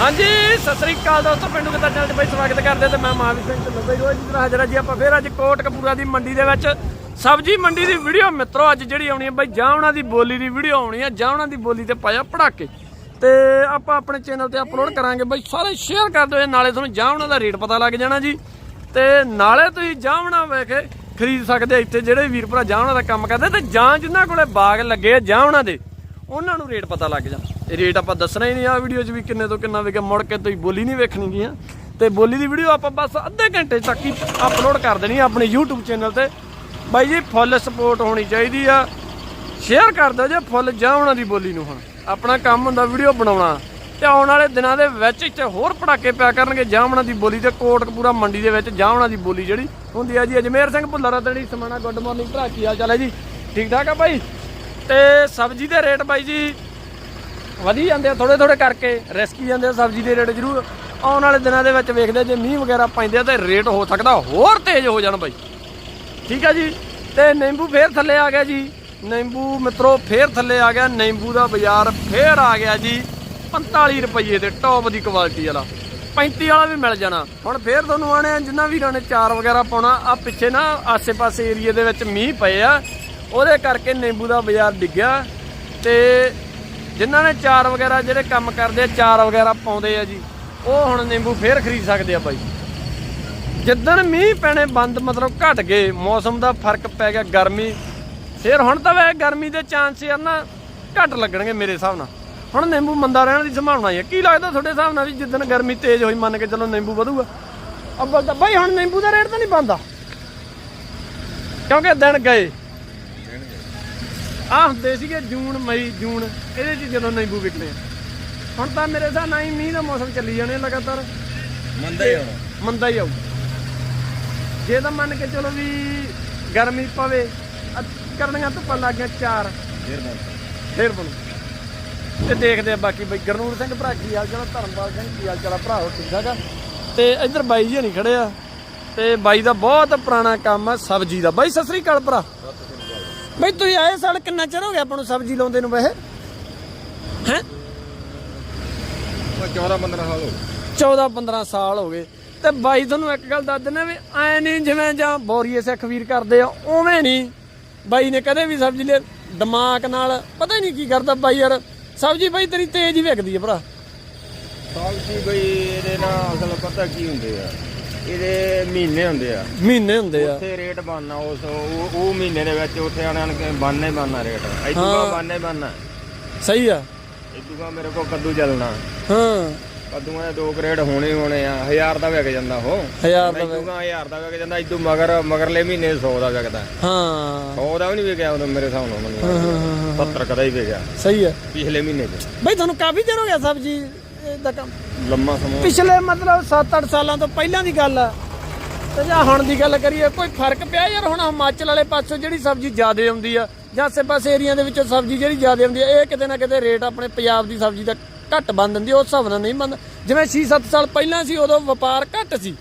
ਹਾਂਜੀ, ਸਤਿ ਸ੍ਰੀ ਅਕਾਲ ਦੋਸਤੋ, ਪਿੰਡੂ ਕਿਤਾ ਚੈਨਲ 'ਤੇ ਬਈ? ਸਵਾਗਤ ਕਰਦੇ ਤੇ ਮੈਂ ਮਹਾਵੀਰ ਸਿੰਘ ਢਿੱਲੋਂ ਬਈ ਰੋਜ਼ ਦੀ ਹਾਜ਼ਰ ਜੀ। ਆਪਾਂ ਫੇਰ ਅੱਜ ਕੋਟ ਕਪੂਰਾ ਦੀ ਮੰਡੀ ਦੇ ਵਿੱਚ ਸਬਜੀ ਮੰਡੀ ਦੀ ਵੀਡੀਓ। ਮਿੱਤਰੋ, ਅੱਜ ਜਿਹੜੀ ਆਉਣੀ ਹੈ ਬਈ ਜਾਵਣਾ ਦੀ ਬੋਲੀ ਦੀ ਵੀਡੀਓ ਆਉਣੀ ਹੈ ਜਾਵਣਾ ਦੀ ਬੋਲੀ ਤੇ ਪਾਇਆ ਪੜਾਕੇ। ਤੇ ਆਪਾਂ ਆਪਣੇ ਚੈਨਲ ਤੇ ਅਪਲੋਡ ਕਰਾਂਗੇ ਬਈ, ਸਾਰੇ ਸ਼ੇਅਰ ਕਰ ਦਿਓ ਨਾਲੇ ਤੁਹਾਨੂੰ ਜਾਵਣਾ ਦਾ ਰੇਟ ਪਤਾ ਲੱਗ ਜਾਣਾ ਜੀ। ਤੇ ਨਾਲੇ ਤੁਸੀਂ ਜਾਵਣਾ ਵੇਖੇ ਖਰੀਦ ਸਕਦੇ ਇੱਥੇ ਜਿਹੜੇ ਵੀਰ ਭਰਾ ਜਾਵਣਾ ਦਾ ਕੰਮ ਕਰਦੇ, ਤੇ ਜਾਂ ਜਿਨ੍ਹਾਂ ਕੋਲੇ ਬਾਗ ਲੱਗੇ ਆ ਜਾਵਣਾ ਦੇ। ਉਹਨਾਂ ਨੂੰ ਰੇਟ ਪਤਾ ਲੱਗ ਜਾਂਦਾ। ਇਹ ਰੇਟ ਆਪਾਂ ਦੱਸਣਾ ਹੀ ਨਹੀਂ ਆ ਵੀਡੀਓ 'ਚ ਵੀ ਕਿੰਨੇ ਤੋਂ ਕਿੰਨਾ ਵਿਕਿਆ ਮੁੜ ਕੇ ਤੁਸੀਂ ਬੋਲੀ ਨਹੀਂ ਵੇਖਣੀ ਗੀਆਂ ਤੇ ਬੋਲੀ ਦੀ ਵੀਡੀਓ ਆਪਾਂ ਬਸ ਅੱਧੇ ਘੰਟੇ ਤੱਕ ਹੀ ਅਪਲੋਡ ਕਰ ਦੇਣੀ ਆ ਆਪਣੇ YouTube ਚੈਨਲ ਤੇ। ਬਾਈ ਜੀ ਫੁੱਲ ਸਪੋਰਟ ਹੋਣੀ ਚਾਹੀਦੀ ਆ। ਸ਼ੇਅਰ ਕਰ ਦਿਓ ਜੇ ਫੁੱਲ ਜਾਵਣਾ ਦੀ ਬੋਲੀ ਨੂੰ ਹੁਣ। ਆਪਣਾ ਕੰਮ ਹੁੰਦਾ ਵੀਡੀਓ ਬਣਾਉਣਾ। ਤੇ ਆਉਣ ਵਾਲੇ ਦਿਨਾਂ ਦੇ ਵਿੱਚ ਇੱਥੇ ਹੋਰ ਪੜਾਕੇ ਪਿਆ ਕਰਨਗੇ ਜਾਵਣਾ ਦੀ ਬੋਲੀ ਤੇ ਕੋਟਕਪੂਰਾ ਮੰਡੀ ਦੇ ਵਿੱਚ ਜਾਵਣਾ ਦੀ ਬੋਲੀ ਜਿਹੜੀ ਹੁੰਦੀ ਆ ਜੀ। ਅਜਮੇਰ ਸਿੰਘ ਭੁੱਲਰ ਰਤੜੀ ਸਮਾਣਾ ਗੁੱਡ ਮਾਰਨਿੰਗ ਭਰਾ, ਕੀ ਹਾਲ ਚਾਲ ਹੈ ਜੀ? ਠੀਕ ਠਾਕ ਆ ਬਾਈ? ਤੇ ਸਬਜ਼ੀ ਦੇ ਰੇਟ ਬਾਈ ਜੀ ਵਧੀ ਜਾਂਦੇ ਆ ਥੋੜੇ ਥੋੜੇ ਕਰਕੇ ਰਿਸਕੀ ਜਾਂਦੇ ਆ ਸਬਜ਼ੀ ਦੇ ਰੇਟ ਜ਼ਰੂਰ। ਆਉਣ ਵਾਲੇ ਦਿਨਾਂ ਦੇ ਵਿੱਚ ਵੇਖਦੇ ਜੇ ਮੀਂਹ ਵਗੈਰਾ ਪੈਂਦੇ ਆ ਤੇ ਰੇਟ ਹੋ ਸਕਦਾ ਹੋਰ ਤੇਜ਼ ਹੋ ਜਾਣ ਬਾਈ। ਠੀਕ ਆ ਜੀ? ਤੇ ਨਿੰਬੂ ਫੇਰ ਥੱਲੇ ਆ ਗਿਆ ਜੀ। ਨਿੰਬੂ ਮਿੱਤਰੋ, ਫੇਰ ਥੱਲੇ ਆ ਗਿਆ। ਨਿੰਬੂ ਦਾ ਬਾਜ਼ਾਰ ਫੇਰ ਆ ਗਿਆ ਜੀ। 45 ਰੁਪਏ ਦੇ ਟੌਪ ਦੀ ਕੁਆਲਿਟੀ ਵਾਲਾ। 35 ਵਾਲਾ ਵੀ ਮਿਲ ਜਾਣਾ। ਹੁਣ ਫੇਰ ਤੁਹਾਨੂੰ ਆਣੇ ਆ, ਜਿੰਨਾ ਵੀਰਾਂ ਨੇ ਚਾਰ ਵਗੈਰਾ ਪਾਉਣਾ ਆ ਪਿੱਛੇ ਨਾ ਆਸੇ-ਪਾਸੇ ਏਰੀਏ ਦੇ ਵਿੱਚ ਮੀਂਹ ਪਏ ਆ। ਉਹਦੇ ਕਰਕੇ ਨਿੰਬੂ ਦਾ ਬਾਜ਼ਾਰ ਡਿੱਗਿਆ ਤੇ ਜਿਨ੍ਹਾਂ ਨੇ ਚਾਰ ਵਗੈਰਾ ਜਿਹੜੇ ਕੰਮ ਕਰਦੇ ਆ, ਚਾਰ ਵਗੈਰਾ ਪਾਉਂਦੇ ਆ ਜੀ, ਉਹ ਹੁਣ ਨਿੰਬੂ ਫੇਰ ਖਰੀਦ ਸਕਦੇ ਆ ਬਾਈ। ਜਿੱਦਣ ਮੀਂਹ ਪੈਣੇ ਬੰਦ ਮਤਲਬ ਘਟ ਗਏ, ਮੌਸਮ ਦਾ ਫ਼ਰਕ ਪੈ ਗਿਆ ਗਰਮੀ, ਫਿਰ ਹੁਣ ਤਾਂ ਵੇ ਗਰਮੀ ਦੇ ਚਾਂਸ ਯਾਰ ਨਾ ਘਟ ਲੱਗਣਗੇ ਮੇਰੇ ਹਿਸਾਬ ਨਾਲ। ਹੁਣ ਨਿੰਬੂ ਮੰਦਾ ਰਹਿਣ ਦੀ ਸੰਭਾਵਨਾ ਹੈ ਕੀ ਲੱਗਦਾ ਤੁਹਾਡੇ ਹਿਸਾਬ ਨਾਲ ਵੀ ਜਿੱਦਣ ਗਰਮੀ ਤੇਜ਼ ਹੋਈ, ਮੰਨ ਕੇ ਚਲੋ ਨਿੰਬੂ ਵਧੂਗਾ। ਅੱਬਲ ਤਾਂ ਬਾਈ, ਹੁਣ ਨਿੰਬੂ ਦਾ ਰੇਟ ਤਾਂ ਨਹੀਂ ਬੰਦਾ ਕਿਉਂਕਿ ਦਿਨ ਗਏ। ਆਹ ਹੁੰਦੇ ਸੀਗੇ ਜੂਨ ਮਈ ਜੂਨ। ਇਹਦੇ ਚ ਜਦੋਂ ਨਿੰਬੂ ਵਿਕਣੇ ਆ। ਹੁਣ ਤਾਂ ਮੇਰੇ ਹਿਸਾਬ ਨਾਲ ਹੀ ਮੀਂਹ ਦਾ ਮੌਸਮ ਚੱਲੀ ਜਾਣੇ ਲਗਾਤਾਰ। ਮੰਦਾ ਹੀ ਹੋਣਾ ਮੰਦਾ ਹੀ ਆਊ। ਜੇ ਤਾਂ ਮੰਨ ਕੇ ਚਲੋ ਵੀ ਗਰਮੀ ਪਵੇ ਅ- ਕਰਨੀਆਂ ਧੁੱਪਾਂ ਲੱਗ ਗਈਆਂ ਚਾਰ। ਫੇਰ ਬੰਦ ਫੇਰ ਬਣੂ ਤੇ ਦੇਖਦੇ ਆ ਬਾਕੀ ਬਈ ਗਰਨੂਰ ਸਿੰਘ ਭਰਾ ਕੀ ਹਾਲ ਚਾਲ ਆ, ਧਰਮਪਾਲ ਸਿੰਘ ਕੀ ਹਾਲ ਚਾਲ ਆ ਭਰਾ ਹੋ ਠੀਕ ਠਾਕ ਆ? ਤੇ ਇੱਧਰ ਬਾਈ ਜੀ ਨਹੀਂ ਖੜੇ ਆ। ਤੇ ਬਾਈ ਦਾ ਬਹੁਤ ਪੁਰਾਣਾ ਕੰਮ ਆ ਸਬਜ਼ੀ ਦਾ। ਬਾਈ ਸਤਿ ਸ੍ਰੀ ਅਕਾਲ ਭਰਾ। ਬਈ ਤੁਸੀਂ ਆਏ ਸਾਲ ਕਿੰਨਾ ਚਿਰ ਹੋ ਗਿਆ ਆਪਾਂ ਨੂੰ ਸਬਜ਼ੀ ਲਾਉਂਦੇ ਨੂੰ ਵੈਸੇ? ਹੈ? ਉਹ 14 15 ਸਾਲ ਹੋ ਗਏ। 14 15 ਸਾਲ ਹੋ ਗਏ। ਤੇ ਬਾਈ ਤੁਹਾਨੂੰ ਇੱਕ ਗੱਲ ਦੱਸ ਦਿੰਦੇ ਵੀ ਐ ਨਹੀਂ ਜਿਵੇਂ ਜਾਂ ਬੋਰੀਏ ਸਿੱਖ ਵੀਰ ਕਰਦੇ ਆ ਉਵੇਂ ਨਹੀਂ ਬਾਈ ਨੇ ਕਦੇ ਵੀ ਸਬਜ਼ੀ ਲੈ ਦਿਮਾਗ ਨਾਲ ਪਤਾ ਹੀ ਨਹੀਂ ਕੀ ਕਰਦਾ ਬਾਈ ਯਾਰ। ਸਬਜ਼ੀ ਬਾਈ ਤੇਰੀ ਤੇਜ਼ ਹੀ ਵਿਕਦੀ ਹੈ ਭਰਾ। ਸਾਲ ਸੀ ਬਈ ਇਹਦੇ ਨਾਲ ਅਸਲ ਪਤਾ ਕੀ ਹੁੰਦੇ ਆ? ਇਹਦੇ ਮਹੀਨੇ ਹੁੰਦੇ ਆ। ਮਹੀਨੇ ਹੁੰਦੇ ਆ। ਉੱਥੇ ਰੇਟ ਬਣਨਾ ਉਸ ਉਹ ਉਹ ਮਹੀਨੇ ਦੇ ਵਿੱਚ ਉੱਥੇ ਆਣਾਂ ਕੇ ਬਣਨਾ ਹੀ ਬਣਨਾ ਰੇਟ। ਇਦੂਗਾ ਬਣਨਾ ਹੀ ਬਣਨਾ। ਸਹੀ ਆ। ਇਦੂਗਾ ਮੇਰੇ ਕੋਲ ਕੱਦੂ ਚੱਲਣਾ। ਹਾਂ। ਕੱਦੂਆਂ ਦੇ ਦੋ ਕਰੇਟ ਹੋਣੇ ਹੋਣੇ ਆ। ਹਜ਼ਾਰ ਦਾ ਵਿਕ ਜਾਂਦਾ ਉਹ। ਹਜ਼ਾਰ ਦਾ ਇਦੂਗਾ ਹਜ਼ਾਰ ਦਾ ਵਿਕ ਜਾਂਦਾ ਇਦੂ ਮਗਰ ਮਗਰਲੇ ਮਹੀਨੇ 100 ਦਾ ਵਿਕਦਾ। ਹਾਂ। 100 ਦਾ ਵੀ ਨਹੀਂ ਵਿਕਿਆ ਉਦੋਂ ਮੇਰੇ ਹਿਸਾਬ ਨਾਲ ਹਾਂ, ਮੈਨੂੰ ਹਾਂ, ਹਾਂ। 70 ਕਦਾ ਹੀ ਵਿਕਿਆ। ਸਹੀ ਆ। ਪਿਛਲੇ ਮਹੀਨੇ 'ਚ। ਬਾਈ ਤੁਹਾਨੂੰ ਕਾਫੀ ਦਿਨ ਹੋ ਗਿਆ ਸਬਜ਼ੀ ਦਾ ਕੰਮ। ਲੰਮਾ ਸਮਾਂ। ਪਿਛਲੇ ਮਤਲਬ 7-8 ਸਾਲਾਂ ਤੋਂ ਪਹਿਲਾਂ ਦੀ ਗੱਲ ਆ। ਤੇ ਜਾਂ ਹੁਣ ਦੀ ਗੱਲ ਕਰੀਏ ਕੋਈ ਫ਼ਰਕ ਪਿਆ ਯਾਰ? ਹੁਣ ਹਿਮਾਚਲ ਵਾਲੇ ਪਾਸੋਂ ਜਿਹੜੀ ਸਬਜ਼ੀ ਜ਼ਿਆਦੇ ਆਉਂਦੀ ਆ ਜਾਂ ਆਸੇ-ਪਾਸੇ ਏਰੀਆ ਦੇ ਵਿੱਚੋਂ ਸਬਜ਼ੀ ਜਿਹੜੀ ਜ਼ਿਆਦੇ ਆਉਂਦੀ ਆ ਇਹ ਕਿਤੇ ਨਾ ਕਿਤੇ ਰੇਟ ਆਪਣੇ ਪੰਜਾਬ ਦੀ ਸਬਜ਼ੀ ਦਾ ਘੱਟ ਬੰਦ ਦਿੰਦੀ ਉਸ ਹਿਸਾਬ ਨਾਲ ਨਹੀਂ ਬੰਦ। ਜਿਵੇਂ 6-7 ਸਾਲ ਪਹਿਲਾਂ ਸੀ ਉਦੋਂ ਵਪਾਰ ਘੱਟ ਸੀ।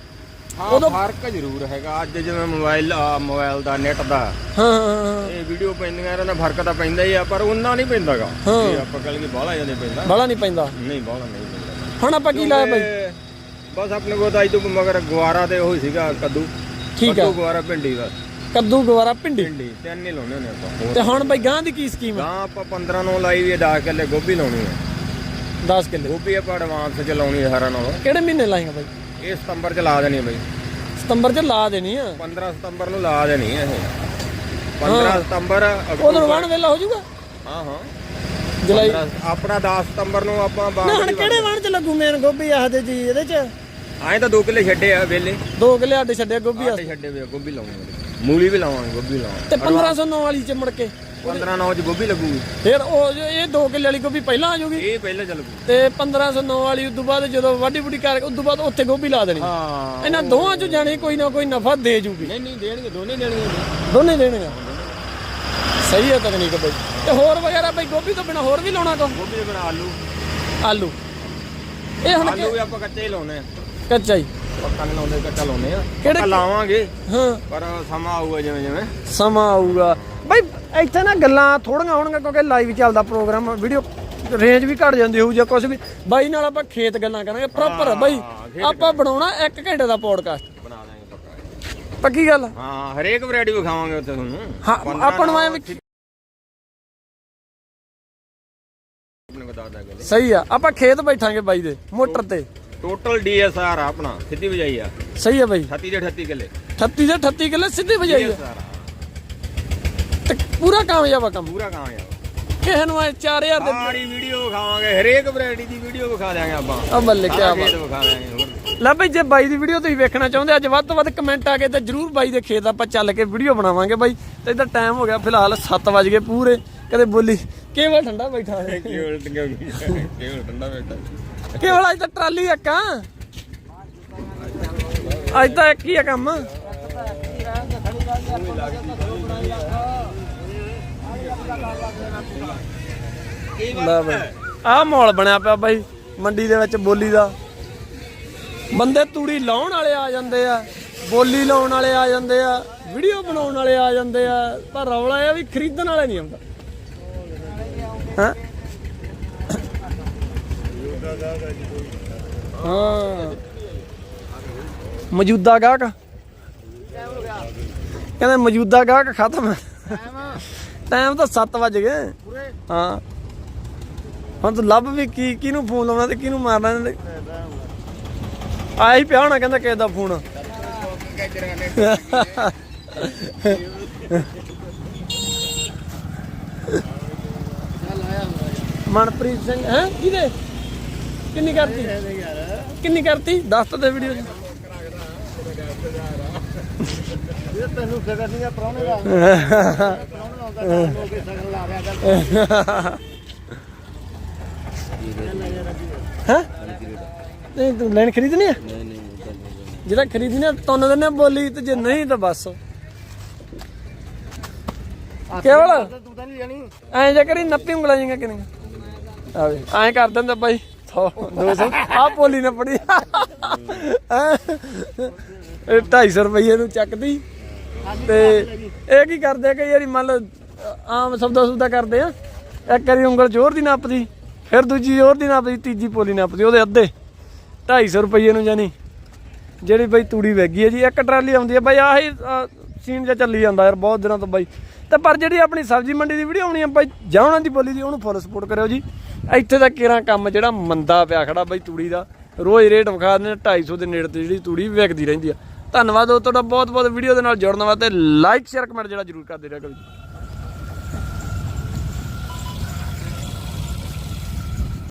ਉਦੋਂ ਫ਼ਰਕ ਜ਼ਰੂਰ ਹੈਗਾ। ਅੱਜ ਜਿਵੇਂ ਮੋਬਾਈਲ ਆ ਮੋਬਾਈਲ ਦਾ ਨੈਟ ਦਾ। ਹਾਂ ਹਾਂ, ਹਾਂ ਇਹ ਵੀਡੀਓ ਪੈਂਦੀਆਂ ਇਹਨਾਂ ਦਾ ਫ਼ਰਕ ਤਾਂ ਪੈਂਦਾ ਹੀ ਆ ਪਰ ਉਹਨਾਂ ਨਹੀਂ ਪੈਂਦਾਗਾ। ਇਹ ਆਪਾਂ ਕਹ ਲਈਏ ਬਾਹਲਾ ਜਾਂਦੇ ਪੈਂਦਾ। ਬਾਲਾ ਨਹੀਂ ਪੈਂਦਾ। ਨਹੀਂ ਬਾਹਲਾ ਨਹੀਂ ਪੈਂਦਾ। ਹੁਣ ਆਪਾਂ ਕੀ ਲਾਇਆ ਬਾਈ? ਬਸ ਆਪਣੇ ਕੋਲ ਤਾਂ ਅੱਜ ਤੋਂ ਮਗਰ ਗੁਆਰਾ ਤੇ ਉਹ ਹੀ ਸੀਗਾ ਕੱਦੂ। ਠੀਕ ਆ। ਕੱਦੂ ਗੁਆਰਾ ਭਿੰਡੀ ਦਾ ਕੱਦੂ ਗਵਾਰਾ ਭਿੰਡੀ? ਭਿੰਡੀ ਤਿੰਨ ਹੀ ਲਾਉਣੇ ਨੇ ਆਪਾਂ। ਹੋਰ ਤੇ ਹੁਣ ਬਾਈ ਗਾਂ ਦੀ ਕੀ ਸਕੀਮ ਆ? ਗਾਂ ਆਪਾਂ 15 ਨੂੰ ਲਾਈ ਵੀ 10 ਕਿੱਲੇ ਗੋਭੀ ਲਾਉਣੀ ਹੈ 10 ਕਿੱਲੇ। ਗੋਭੀ ਆਪਾਂ ਐਡਵਾਂਸ ਚ ਲਾਉਣੀ ਹੈ ਸਾਰਾ ਨਾਲੋਂ। ਕਿਹੜੇ ਮਹੀਨੇ ਲਾਏਗਾ ਬਾਈ? ਇਹ ਸਤੰਬਰ ਚ ਲਾ ਦੇਣੀ ਹੈ ਬਈ। ਸਤੰਬਰ 'ਚ ਲਾ ਦੇਣੀ ਆ? 15 ਸਤੰਬਰ ਨੂੰ ਲਾ ਦੇਣੀ ਹੈ ਇਹ। 15 ਸਤੰਬਰ ਉਦੋਂ ਵਾਣ ਵੇਲਾ ਹੋ ਜਾਊਗਾ? ਹਾਂ ਹਾਂ। ਜੁਲਾਈ 15 ਆਪਣਾ 10 ਸਤੰਬਰ ਨੂੰ ਆਪਾਂ ਬਾਗ ਹੁਣ ਕਿਹੜੇ ਵਾਣ 'ਚ ਲੱਗੂ ਮੇਨ ਗੋਭੀ ਆਹਦੇ ਜੀ ਇਹਦੇ 'ਚ? ਆਏ ਤਾਂ 2 ਕਿੱਲੇ ਛੱਡੇ ਆ ਵੇਲੇ। ਦੋ ਕਿੱਲੇ ਅੱਡ ਛੱਡਿਆ ਗੋਭੀ ਆ ਆਟੇ ਛੱਡੇ ਵੇ ਗੋਭੀ ਲਾਵਾਂਗੇ। ਮੂਲੀ ਵੀ ਲਾਵਾਂਗੇ ਗੋਭੀ ਲਾਵਾਂਗੇ। ਤੇ 1509 ਵਾਲੀ 'ਚ ਮੁੜ ਕੇ? 15 ਨੌ ਚ ਗੋਭੀ ਲੱਗੂਗੀ। ਫਿਰ ਉਹ ਜੋ ਇਹ ਦੋ ਕਿੱਲੇ ਵਾਲੀ ਗੋਭੀ ਪਹਿਲਾਂ ਆ ਜਾਊਗੀ? ਇਹ ਪਹਿਲਾਂ ਚੱਲ ਤੇ 1509 ਵਾਲੀ ਉਦੋਂ ਬਾਅਦ ਜਦੋਂ ਵਾਢੀ ਬੁੜੀ ਕਰਕੇ ਉਦੋਂ ਬਾਅਦ ਉੱਥੇ ਗੋਭੀ ਲਾ ਦੇਣੀ। ਹਾਂ। ਇਹਨਾਂ ਦੋਵਾਂ 'ਚ ਜਾਣੀ ਕੋਈ ਨਾ ਕੋਈ ਨਫਾ ਦੇ ਜੂਗੀ। ਨਹੀਂ ਨਹੀਂ ਦੇਣਗੇ ਦੋਨੇ ਦੇਣਗੇ ਦੋਨੇ ਦੇਣਗੇ ਸਹੀ ਹੈ ਤਕਨੀਕ ਬਈ। ਤੇ ਹੋਰ ਵਗੈਰਾ ਬਈ ਗੋਭੀ ਤੋਂ ਬਿਨਾ ਹੋਰ ਵੀ ਲਾਉਣਾ ਕੋ ਗੋਭੀ ਦੇ ਬਣਾ ਆਲੂ। ਆਲੂ। ਇਹ ਹੁਣ ਆਲੂ ਵੀ ਆਪਾਂ ਕੱਚੇ ਹੀ ਲਾਉਨੇ ਆ। ਕੱਚਾ ਹੀ। ਪੱਕਾ ਨਹੀਂ ਲਾਉਂਦੇ ਕੱਚਾ ਲਾਉਨੇ ਆ। ਕਿਹੜੇ- ਪੱਕਾ ਲਾਵਾਂਗੇ। ਹਾਂ। ਪਰ ਸਮਾਂ ਆਊਗਾ ਜਿਵੇਂ ਜਿਵੇਂ ਸਮਾਂ ਆਊਗਾ। ਬਈ ਇੱਥੇ ਨਾ ਗੱਲਾਂ ਥੋੜੀਆਂ ਹੋਣਗੀਆਂ ਕਿਉਂਕਿ ਲਾਈਵ ਚੱਲਦਾ ਪ੍ਰੋਗਰਾਮ ਵੀਡੀਓ ਰੇਂਜ ਵੀ ਘਟ ਜਾਂਦੀ ਹੋਊ ਜਾਂ ਕੁਝ ਵੀ। ਬਾਈ ਨਾਲ ਆਪਾਂ ਖੇਤ ਗੱਲਾਂ ਕਰਾਂਗੇ ਪ੍ਰੋਪਰ ਬਾਈ ਆਪਾਂ ਬਣਾਉਣਾ 1 ਘੰਟੇ ਦਾ ਪੋਡਕਾਸਟ ਬਣਾ ਦਾਂਗੇ ਪੱਕਾ। ਪੱਕੀ ਗੱਲ? ਹਾਂ ਹਰੇਕ ਵੈਰਾਈਟੀ ਵਿਖਾਵਾਂਗੇ ਉੱਥੇ ਤੁਹਾਨੂੰ। ਹਾਂ ਆਪਾਂ ਨੂੰ ਐਂ ਵੀ ਆਪਣੇ ਕੋ ਦੱਸ ਦਾਂਗੇ ਸਹੀ ਆ ਆਪਾਂ ਖੇਤ ਬੈਠਾਂਗੇ ਬਾਈ ਦੇ ਮੋਟਰ ਤੇ। ਟੋਟਲ ਡੀਐਸਆਰ ਆਪਣਾ ਸਿੱਧੀ ਵਜਾਈ ਆ। ਸਹੀ ਆ ਬਾਈ। 38 ਦੇ 38 ਕਿੱਲੇ। 38 ਦੇ 38 ਕਿੱਲੇ ਸਿੱਧੀ ਵਜਾਈ ਆ। ਪੂਰਾ ਕਾਮਯਾਬ ਆ ਕੰਮ। ਪੂਰਾ ਕਾਮਯਾਬ ਕਿਸੇ ਨੂੰ ਐ 4000 ਦੇ ਸਾਰੀ ਵੀਡੀਓ ਵਿਖਾਵਾਂਗੇ ਹਰੇਕ ਵੈਰਾਈਟੀ ਦੀ ਵੀਡੀਓ ਵਿਖਾ ਦਿਆਂਗੇ ਆਪਾਂ। ਆ ਬੱਲੇ ਕਿਆ ਬਾਤ। ਖੇਤ ਵਿਖਾ ਦਿਆਂਗੇ ਹੋਰ। ਲੈ ਭਾਈ ਜੇ ਬਾਈ ਦੀ ਵੀਡੀਓ ਤੁਸੀਂ ਵੇਖਣਾ ਚਾਹੁੰਦੇ ਅੱਜ ਵੱਧ ਤੋਂ ਵੱਧ ਕਮੈਂਟ ਆ ਗਏ ਤੇ ਜਰੂਰ ਬਾਈ ਦੇ ਖੇਤ ਆਪਾਂ ਚੱਲ ਕੇ ਵੀਡੀਓ ਬਣਾਵਾਂਗੇ ਬਾਈ। ਤੇ ਇਧਰ ਟਾਈਮ ਹੋ ਗਿਆ ਫਿਲਹਾਲ 7 ਵਜ ਗਏ ਪੂਰੇ। ਕਦੇ ਬੋਲੀ ਕੇਵਲ ਠੰਡਾ ਬੈਠਾ ਹੈ ਕੇਵਲ ਕੇਵਲ ਠੰਡਾ ਬੈਠਾ। ਕੇਵਲ ਅੱਜ ਤਾਂ ਟਰਾਲੀ ਇੱਕ ਆ। ਅੱਜ ਤਾਂ ਇੱਕ ਹੀ ਆ ਕੰਮ। ਲੈ ਬਾਈ। ਆਹ ਮਾਹੌਲ ਬਣਿਆ ਪਿਆ ਬਾਈ, ਮੰਡੀ ਦੇ ਵਿੱਚ ਬੋਲੀ ਦਾ। ਬੰਦੇ ਤੂੜੀ ਲਾਉਣ ਵਾਲੇ ਆ ਜਾਂਦੇ ਆ, ਬੋਲੀ ਲਾਉਣ ਵਾਲੇ ਆ ਜਾਂਦੇ ਆ ਵੀਡੀਓ ਬਣਾਉਣ ਵਾਲੇ ਆ ਜਾਂਦੇ ਆ, ਪਰ ਰੌਲਾ ਇਹ ਵੀ ਖਰੀਦਣ ਵਾਲੇ ਨਹੀਂ ਆਉਂਦਾ। ਹਾਂ? ਹਾਂ। ਮੌਜੂਦਾ ਗਾਹਕ। ਕਹਿੰਦੇ ਮੌਜੂਦਾ ਗਾਹਕ ਖਤਮ ਹੈ। ਟਾਈਮ ਤਾਂ 7 ਵਜ ਗਏ। ਹਾਂ। ਹੁਣ ਤੂੰ ਲੱਭ ਵੀ ਕੀ ਕਿਹਨੂੰ ਫੋਨ ਲਾਉਣਾ ਤੇ ਕਿਹਨੂੰ ਮਾਰਨਾ ਹੀ ਪਿਆ ਹੋਣਾ ਕਹਿੰਦਾ ਕਿਸੇ ਦਾ ਫੋਨ। ਮਨਪ੍ਰੀਤ ਸਿੰਘ ਹੈ? ਕਿਹਦੇ? ਕਿੰਨੀ ਕਰਤੀ? ਕਿੰਨੀ ਕਰਤੀ? ਦੱਸ ਤਾਂ ਦੇ ਵੀਡੀਓ 'ਚ। ਤੈਨੂੰ ਫਿਕਰ ਨਹੀਂ ਆ ਪ੍ਰਾਹੁਣੇ ਦਾ ਪ੍ਰਾਹੁਣਾ ਆਉਂਦਾ ਤਾਂ ਲੋਕ ਇਹ ਸਗਨ ਲਾ ਰਿਆ ਕਰ ਹੈ? ਨਹੀਂ ਤੂੰ ਲੈਣ ਖਰੀਦਣੀ ਆ? ਜਿਹੜਾ ਖਰੀਦਣੀ ਆ ਤੁੰਨ ਦਿੰਨੇ ਬੋਲੀ ਤੇ ਜੇ ਨਹੀਂ ਤਾਂ ਬਸ। ਕੇਵਲ ਤੂੰ ਤਾਂ ਨਹੀਂ ਜਾਣੀ ਐਂ ਜੇ ਕਰੀ 90 ਉਂਗਲਾਂ ਜਿਹੀਆਂ ਕਿੰਨੀਆਂ। ਆਵੇ ਐਂ ਕਰ ਦਿੰਦਾ ਬਾਈ। 100 200 ਆ ਬੋਲੀ ਨਾ ਪੜੀ ਇਹ 250 ਰੁਪਏ ਨੂੰ ਚੱਕਦੀ। ਤੇ ਇਹ ਕੀ ਕਰਦੇ ਕਿ ਯਾਰੀ ਵਾਰੀ ਮੰਨ ਲਓ, ਆਮ ਸਬਦਾ ਸੁਬਦਾ ਕਰਦੇ ਆ। ਇੱਕ ਵਾਰੀ ਉਂਗਲ ਜ਼ੋਰ ਦੀ ਨੱਪਦੀ, ਫਿਰ ਦੂਜੀ ਜ਼ੋਰ ਦੀ ਨੱਪਦੀ, ਤੀਜੀ ਪੋਲੀ ਨੱਪਦੀ, ਉਹਦੇ ਅੱਧੇ। 250 ਰੁਪਏ ਨੂੰ ਜਾਨੀ ਜਿਹੜੀ ਬਈ ਤੂੜੀ ਵੈਗੀ ਹੈ ਜੀ, ਇੱਕ ਟਰਾਲੀ ਆਉਂਦੀ ਹੈ ਬਈ ਆਹੀ ਸੀਨ ਜਿਹਾ ਚੱਲੀ ਜਾਂਦਾ ਯਾਰ, ਬਹੁਤ ਦਿਨਾਂ ਤੋਂ ਬਾਈ। ਤੇ ਪਰ ਜਿਹੜੀ ਆਪਣੀ ਸਬਜ਼ੀ ਮੰਡੀ ਦੀ ਵੀਡੀਓ ਆਉਣੀ ਆ ਜਾਂ ਉਹਨਾਂ ਦੀ ਬੋਲੀ ਦੀ, ਉਹਨੂੰ ਫੁੱਲ ਸਪੋਰਟ ਕਰਿਓ ਜੀ। ਇੱਥੇ ਦਾ ਕਿਹੜਾ ਕੰਮ, ਜਿਹੜਾ ਮੰਦਾ ਪਿਆ ਖੜਾ ਬਾਈ ਤੂੜੀ ਦਾ। ਰੋਜ਼ ਰੇਟ ਵਿਖਾ ਦਿੰਦੇ ਨੇ 250 ਦੇ ਨੇੜੇ ਤੇ ਜਿਹੜੀ ਤੂੜੀ ਵਿਕਦੀ ਰਹਿੰਦੀ ਆ। ਧੰਨਵਾਦ ਉਹ ਤੁਹਾਡਾ ਬਹੁਤ ਬਹੁਤ ਵੀਡੀਓ ਦੇ ਨਾਲ ਜੁੜਨ ਵਾਸਤੇ। ਲਾਈਕ ਸ਼ੇਅਰ ਕਮੈਂਟ ਜਿਹੜਾ ਜ਼ਰੂਰ ਕਰਦੇ ਰਿਹਾ ਕਰੋ ਜੀ।